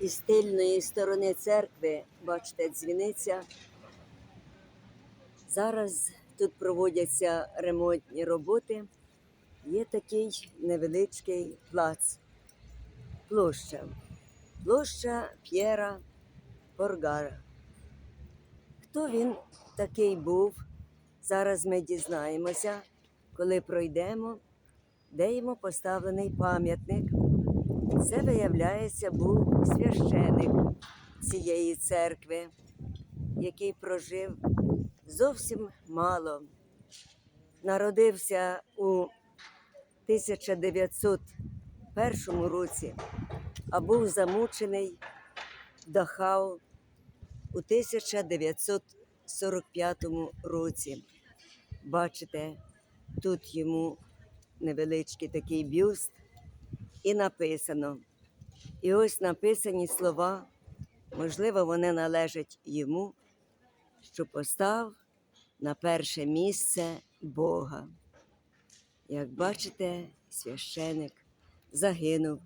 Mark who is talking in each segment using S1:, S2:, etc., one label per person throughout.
S1: Із тильної сторони церкви, бачите, дзвіниця. Зараз тут проводяться ремонтні роботи. Є такий невеличкий плац. Площа. Площа П'єра Боргара. Хто він такий був? Зараз ми дізнаємося, коли пройдемо, де йому поставлений пам'ятник. Це, виявляється, був священик цієї церкви, який прожив зовсім мало. Народився у 1901 році, а був замучений в Дахау у 1945 році. Бачите, тут йому невеличкий такий бюст, і написано. І ось написані слова, можливо, вони належать йому, що постав на перше місце Бога. Як бачите, священик загинув.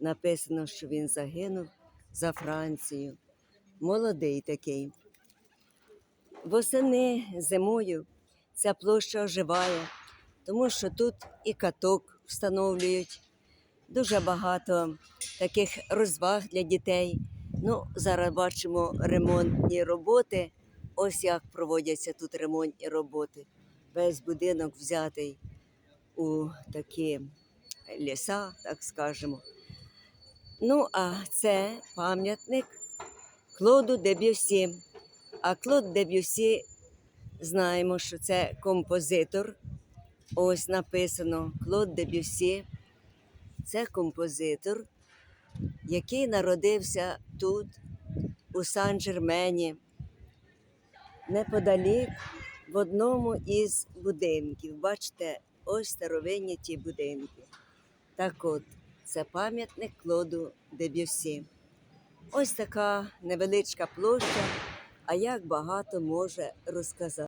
S1: Написано, що він загинув за Францію. Молодий такий. Восени зимою ця площа оживає, тому що тут і каток встановлюють. Дуже багато таких розваг для дітей. Ну, зараз бачимо ремонтні роботи. Ось як проводяться тут ремонтні роботи. Весь будинок взятий у такі ліса, так скажемо. Ну, а це пам'ятник Клоду Дебюсі. А Клод Дебюсі знаємо, що це композитор. Ось написано Клод Дебюсі. Це композитор, який народився тут, у Сан-Жермені, неподалік в одному із будинків. Бачите, ось старовинні ті будинки. Так от, це пам'ятник Клоду Дебюсі. Ось така невеличка площа, а як багато може розказати.